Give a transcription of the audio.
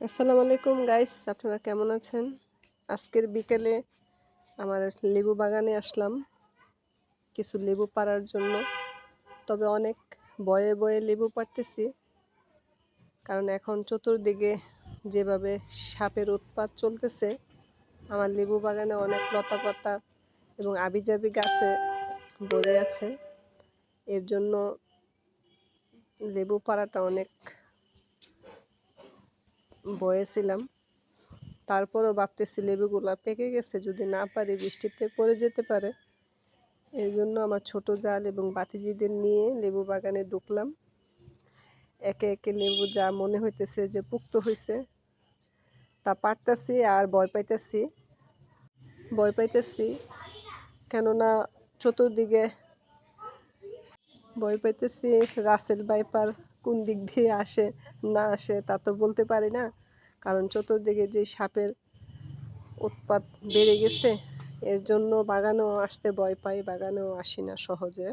আসসালামু আলাইকুম গাইস আপনারা কেমন আছেন? আজকের বিকেলে আমার লেবু বাগানে আসলাম কিছু লেবু পাড়ার জন্য। তবে অনেক বয়ে বয়ে লেবু পাড়তেছি, কারণ এখন চতুর্দিকে যেভাবে সাপের উৎপাত চলতেছে, আমার লেবু বাগানে অনেক লতা পাতা এবং আবিজাবি গাছে ভরে আছে। এর জন্য লেবু পাড়াটা অনেক বয়েছিলাম তারপরও ভাবতেছি লেবুগুলা পেকে গেছে, যদি না পারি বৃষ্টিতে পড়ে যেতে পারে। এই জন্য আমার ছোট জাল এবং বাতিজিদের নিয়ে লেবু বাগানে ঢুকলাম। একে একে লেবু যা মনে হইতেছে যে পুক্ত হয়েছে তা পারতাছি আর ভয় পাইতেছি। ভয় পাইতেছি কেননা চতুর্দিকে ভয় পাইতেছি রাসেল বাইপার কোন দিক দিয়ে আসে, না আসে, তা তো বলতে পারি না। কারণ চতুর্দিকে যে সাপের উৎপাত বেড়ে গেছে, এর জন্য বাগানেও আসতে ভয় পাই, বাগানেও আসি না সহজে।